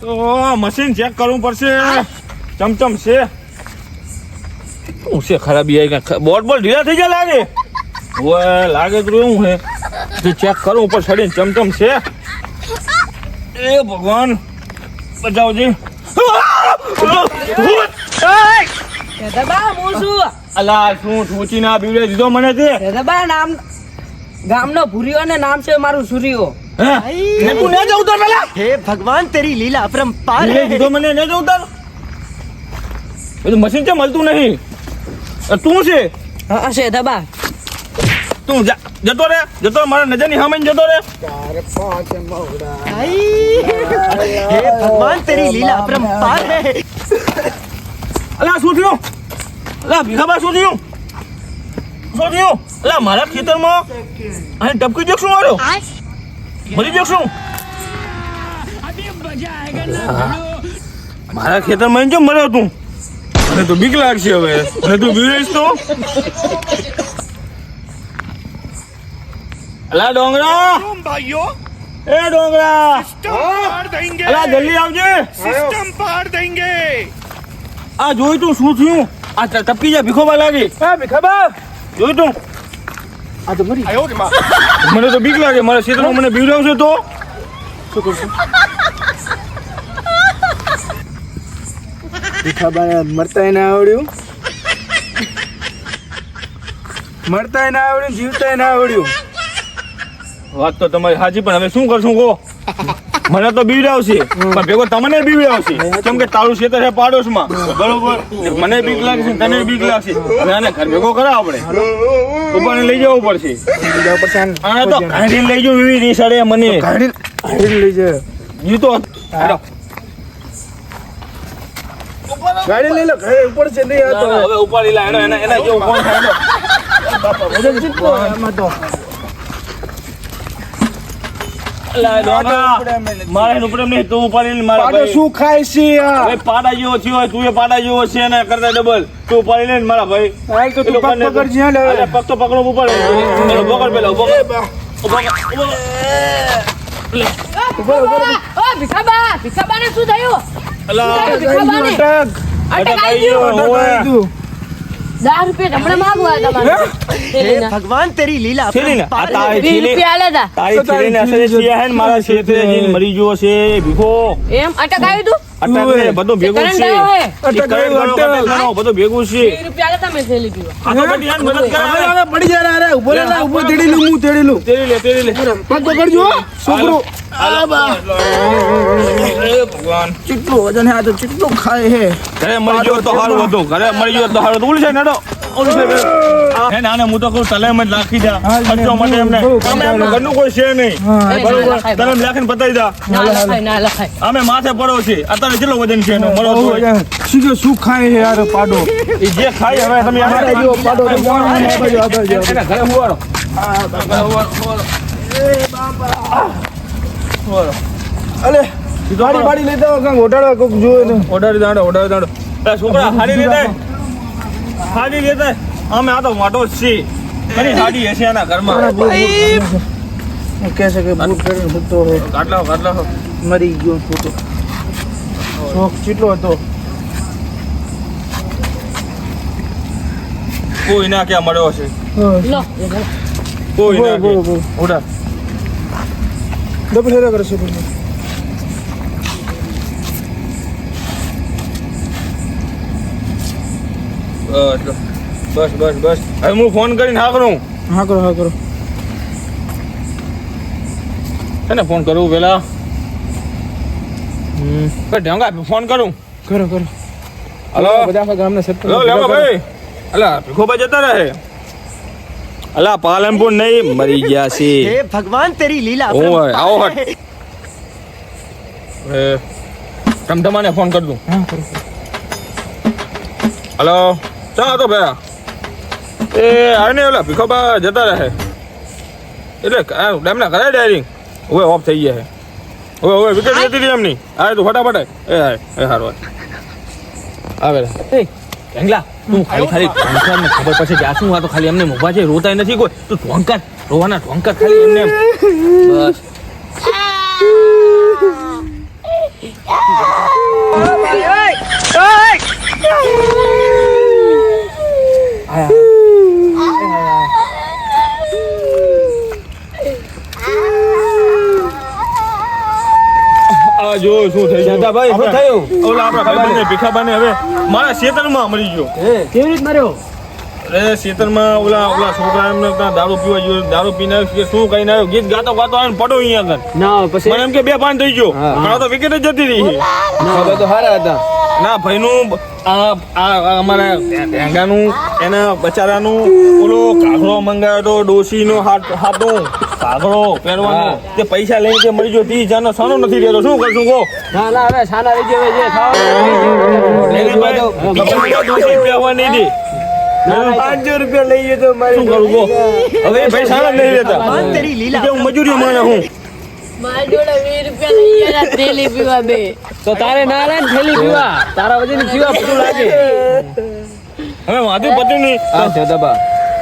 તો machine check કરવું પડશે. ચમચમ છે. શું છે ખરાબી આવી કઈ બોટ બોલ ઢીલા થઈ જાય લાગે? ઓય, લાગે તો એવું હે. તો ચેક કરું ઉપર ચડીને ચમચમ છે. એ ભગવાન. બચાવજી છું અલા, શું ઠોચી ના બીવડે દીધો મને તે? નામ ગામનો ભૂરીઓ ને નામ છે મારું સૂર્યો મેં તું ન પેલા? હે ભગવાન તેરી લીલા અપરંપાર હે દીધો મને ન જવું તાર બધું મશીન છે મળતું નહીં? તું છે? હા છે દબા. તું જા જતો રે જતો મારા નજરની સામે જતો રે. ચાર પાંચ મોડા હે ભગવાન તેરી લીલા અપરંપાર હે. અલા શું થયું? અલા ભીખાબા શું થયું? શું થયું? અલા મારા ખેતરમાં અને ટપકી જશું મારો ભરી દો મારા ખેતરમાં કેમ મર્યો તું મને તો બીક લાગશે હવે. અને તું બીવેશ તો. અલા ડોંગરા. ભાઈઓ એ ડોંગરા. અલા જલ્દી આવજે. સિસ્ટમ પાર દેંગે આ જોઈ તું શું થયું? આ ટપકી જા ભીખો બા લાગી. હા ભીખા બા. જોઈ તું? મને તો બીક લાગે મારા ક્ષેત્રમાં મને બીવડાવશો તો? મરતાય ના આવડ્યું. મરતાય ના આવડ્યું જીવતાય ના આવડ્યું. વાત તો તમારી હાજી પણ હવે શું કરશું કો મને તો બીવડાવશે. પણ ભેગો તમને બીવડાવશે. કેમ કે તારું ક્ષેત્ર છે પાડોશમાં. બરોબર. મને બીક લાગશે તને બીક લાગશે. આને ઘર ભેગો કરા આપણે. ઉપર લઈ જવું પડશે. આને તો ઘાડી લઈ જવું એવી રીસ સડે મને ઘાડી ઘાડી લઈ જાય ઈ તો ગાડી લઈ લો ઘરે ઉપર છે નહીં આ તો. હવે ઉપાડી લા. એનો એના એના જેવું કોણ થાય તો એમાં તો અલા, ડોંગરા, મારે એનું નહીં તું ઉપાડીને મારા શું ખાય છે આ? પાડા જેવો થયો હોય તું એ પાડા જેવો છે એના કરતા ડબલ તું ઉપાડી લે ને મારા ભાઈ. હાલ તો તું પગ પકડજે હાલ હવે. પગ તો પકડો ઉપાડે. પેલો પકડ પેલો પકડ ને શું થયું? અલા, શું થયું ભીખાબાને? અટક અટક અટક આવી આવી ગયું. ભગવાન તેરી લીલા ભેગું છે. છોકરો. ચીટલું વજન હે આ તો ચીટલું ખાય હે. ઘરે મરી ગયો તો સારું હતું. ઘરે મરી ગયો તો ઓલું છે નેડો. ઓલું છે હે. નાને હું તો કહું તલે જ નાખી દા હા, ખર્ચો માટે એમને. અમે એમનું ઘરનું કોઈ છે નહીં. બરોબર. લાખીને પતાવી દા ના લખાય અમે માથે પડો છે. અત્યારે કેટલો વજન છે એનો? મળો. શું કે શું ખાય છે યાર પાડો. એ જે ખાય હવે તમે આ બાજુ પાડો તો કોણ આ બાજુ, આ બાજુ, આ બાજુ. એના ઘરે હુવાડો અલે ગાડી બાડી લેતા હોય કાંઈક ઓટાડવા કોક જોવે ને. ઓર્ડર દાડો ઓર્ડર દાડો. એ છોકરા હાડી લેતા. હાડી લેતા. અમે આ તો મોટો જ છીએ. એની હાડી હશે એના ઘરમાં. કહે છે કે બૂટ પહેરીને સૂતો હોય. કાટલા કાટલા મરી ગયો ફોટો શોખ ચીટલો હતો. કોઈ ના ક્યાં મળ્યો છે લો. કોઈ ના બોલો, બોલો, ઓડા હેરા કરે છે બસ બસ બસ હવે હું ફોન કરીને હા કરું. હા કરો હા કરો. છે ને ફોન કરું પેલા? હમ. ઢંગા ફોન કરું. કરો કરો. હલો? બધા ગામ ગામના સરપંચ હલો ભાઈ. અલા ભીખોભાઈ જતા રહે. અલા પાલનપુર નહીં મરી ગયા છે. હે ભગવાન તેરી લીલા હું આવો હટ. એ તમ ટમટમાને ફોન કર દઉં. હલો ચા તો ભયા? એ આને ઓલા ભીખોબા જતા રહે. એટલે એમને કરાય ડાયરિંગ. હવે ઓફ થઈ ગયા હવે હવે વિકેટ જતી હતી એમની. આ તો ફટાફટ. એ હાય એ હારો આવે એ કેંગલા તું ખાલી ખાલી ઢોંકાર ને ખબર પડશે કે આ શું વાતો તો ખાલી એમને મોભા છે? રોતાય નથી કોઈ? તું ઢોંકાર રોવાના ઢોંકાર ખાલી એમને એમ. બસ. આ જો શું થઈ ગયું. ભાઈ શું થયું? ઓલા આપણા ભાઈબંધને ભીખાબાને હવે મારા ખેતરમાં મરી ગયો. કેવી રીત માર્યો? અરે ખેતરમાં ઓલા ઓલા છોકરા એમને દારૂ પીવા ગયો દારૂ પીને કે શું કહીને આવ્યો? ગીત ગાતો ગાતો આવીને પડો અહીંયા આગળ. ના પછી મને એમ કે બે પાન થઈ ગયો. હા. મારા તો વિકેટ જ જતી રહી તો હારા હતા. ના ભાઈનું આ આ આ અમારા ઢેંગાનું એના બચારાનું ઓલો કાગડો મંગાવ્યો તો ડોશીનો હાથ હાથો. કાગડો પહેરવાનો. તે પૈસા લઈને તે મરી ગયો. ત્રીસ જાનો સાનો નથી રહેતો. શું કરશું કો ના ના હવે સાના રહી ગયો જે ખાવ એને પાંચસો રૂપિયા લઈ ગયો તો મારી શું કરું કહો? હવે ભાઈ સારા નહીં રહેતા. કે હું મજૂરી માને હું. મારી જોડે વીસ રૂપિયા લઈ ગયા થેલી પીવા બે તો તારે ના થેલી પીવા? તારા વજન પીવા બધું લાગે. હવે વાંધો પત્યું નહીં.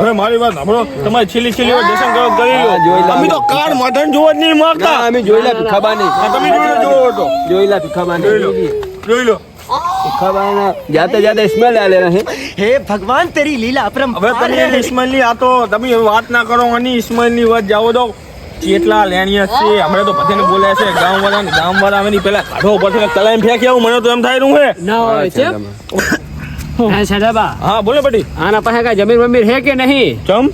અરે મારી વાત સાંભળો. તમારે છેલ્લી છેલ્લી વાર દર્શન કરો કરી લો અમે તો કાર મઠન જોવા જ નહીં માંગતા. અમે જોઈ લા ભીખાબા નહીં તમે જોઈ લો જોવો તો. જોઈ લા. ભીખાબા જોઈ લો. જાતે જાતે ઇસ્માઇલ આલે હે ભગવાન તેરી લીલા અપરંપાર હવે તમે ઇસ્માઇલની તમે વાત ના કરો અને ઇસ્માઇલની જાઓ દો કેટલા લેણીયા છે. હમણાં તો બધાને બોલાય ગામ વાળા ગામ વાળા આવે ની પેલા કાઢો ફેંકી આવું મને તો એમ થાય રહ્યું હા હા બોલે બટી આના પાસે કઈ જમીન બમીન હે કે નહીં? ચમ?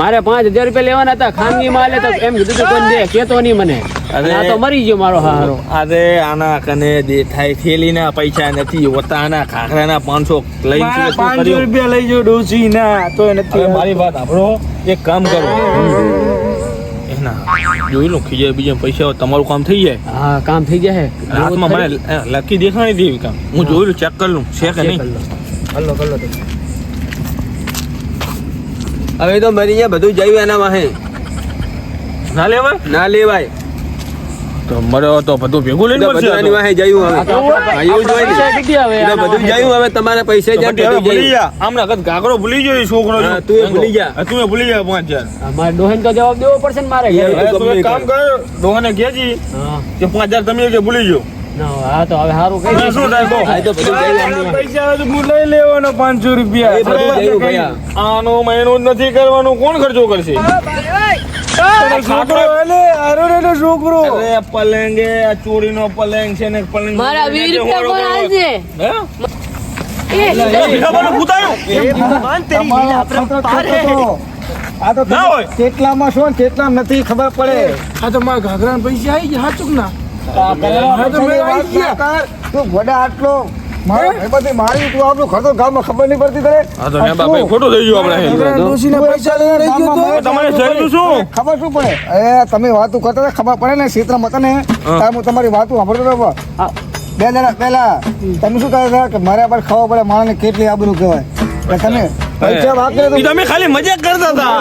મારે પાંચ હજાર રૂપિયા લેવાના હતા ખાનગી માલે તો એમ કીધું તું કોઈને દે કેતો નહીં મને. અરે. આ તો મરી ગયો મારો હારો. અરે આના કને દેખાય થેલીના પૈસા નથી હોતા આના ખાખરાના પાંચસો લઈ પાંચસો? રૂપિયા લઈ જો ડોસી ના તો નથી મારી વાત સાંભળો એક કામ કરો. એના જોઈ લો ખીજાય બીજા પૈસા તમારું કામ થઈ જાય. હા કામ થઈ જાય. હાથમાં મને લકી દેખાણી દેવી કામ. હું જોઈ લઉં ચેક કરી લઉં છે કે નહીં? હલ્લો તો. હવે તો મરી ગયા બધું જયું એના વાહે. ના લેવાય? ના લેવાય. તો મર્યો તો બધું ભેગું લઈને તો. એની વાહે જયું હવે. એવું જ ને. પૈસા કીધી હવે એ તો બધું જયું હવે તમારા પૈસા તો જ્યાં બટી હવે બધું ભૂલી જા આમના કદ ગાગરો ભૂલી ગયો છોકરો તું ભૂલી જા. તું ભૂલી જા પાંચ હજાર. મારે ડોહીન તો જવાબ દેવો પડશે ને મારે યાર, હવે તું એક ગમે કામ કર. ડોહાને કહેજી કે પાંચ હજાર તમે કે ભૂલી ગયો. હા તો હવે રૂપિયા. આનો મહિનો નથી કરવાનો કોણ ખર્ચો કરશે? છોકરો પલંગે આ ચોરી પલંગ છે ને પલંગ મારા વીર કેટલામાં શું કેટલા નથી ખબર પડે. આ તો મારા ઘાઘરા પૈસા આવી ગયા હાચુક ના તો મેં વાત ના તું ગોડા આટલો. મારી તું આપણું ખતો ગામમાં ખબર નહીં પડતી તને? હા તો મેં બાપા ખોટું થઈ ગયું આપણે પૈસા રહી ગયો તમારે થયેલું શું? ખબર શું પડે? એ તમે વાતો કરતા ખબર પડે ને ક્ષેત્ર ને? હું. તમારી વાતો સાંભળતો હતો બે જણા પહેલા તમે શું કહે કે મારે આપણે ખબર પડે માણસને કેટલી આબરું કહેવાય? કે તમે તમે ખાલી મજાક કરતા હતા.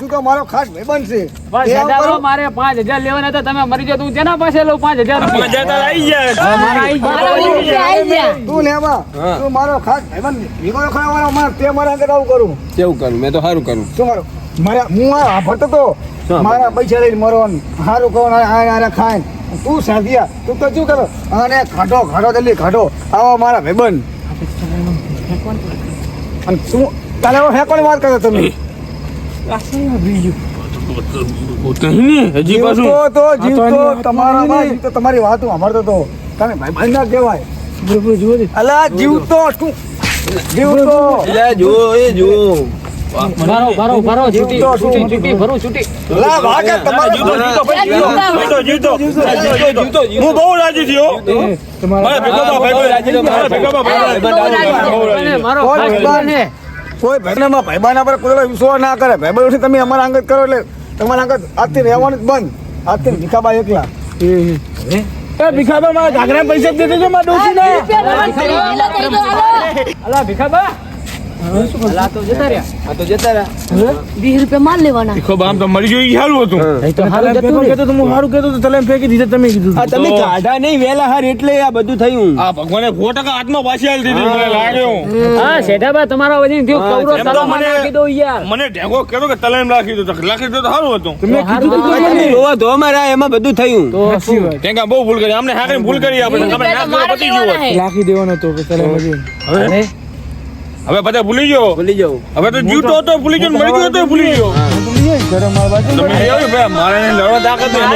તું તો મારો ખાસ ભાઈબંધ છે. મારે પાંચ હજાર લેવાના હતા તમે મરી જાઓ તું જેના પાસે લઉં પાંચ હજાર મારા આઈ ગયા. મારા વીસ રૂપિયા આવી ગયા. તું ને તું મારો ખાસ ભાઈબંધ ભેગો ખરા તે મારા અંદર આવું કરું. કેવું કરું? મેં તો સારું કરું. શું મારું મારા હું આ મારા પૈસા લઈને મરો ને સારું કહો આને ખાય. તું સાંધિયા તું તો શું કરો? અને ખાટો ખાટો જલ્દી ખાટો. આવો મારા ભાઈબંધ. અને તું કાલે હવે હેકોની વાત કરો તમે? તમારી વાત હું તો જીવતો તમારા માં જીવતો તમારી વાતો સાંભળતો તો. તમે ભાઈબંધ ના કહેવાય. અલા જીવતો શું જીવતો. જો એ જો ભરો ભરો ભરો છૂટી છૂટી છૂટી ભરું છૂટી. અલા વાગે તમારા જીવતો જીવતો ભાઈ, જીવતો જીવતો જીવતો જીવતો હું બહુ રાજી થયો. મારા ભેગા ભાઈ ભાઈ રાજી અને મારો કોણ ખાસ ભગવાન? કોઈ ભાઈબંધમાં ભાઈબંધના પર કોઈ વિશ્વાસ ના કરે. ભાઈબંધ તમે અમારા અંગત કરો એટલે તમારા અંગત આજથી રહેવાનું જ બંધ. આજથી ભીખાબા એકલા. એ ભીખાબા મારા ઘાઘરા પૈસા જ દે દેજો મારા ડોશીને. અલા ભીખાબા મને નાખી દો યાર. મને ઢેગો કહેતો કે તલામ રાખી દો તો દો સારું હતું એમાં બધું થયું. બહુ ભૂલ કરી. અમને ભૂલ કરી આપણે. હોત. રાખી દેવાનો તો હવે? હવે બધા ભૂલી ગયો. ભૂલી જાવ હવે તો જીવતો હતો ભૂલી ગયો મળી મરી ગયો તો ભૂલી ગયો. મારા બાજુ તમે આવ્યો ભાઈ મારે લડવા તાકાત નહીં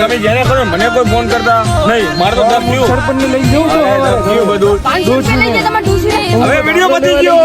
તમે જેને કરો મને કોઈ ફોન કરતા નહીં. મારે તો દસ થયું. સરપંચને લઈ જવું બધું. હવે વીડિયો ગયો.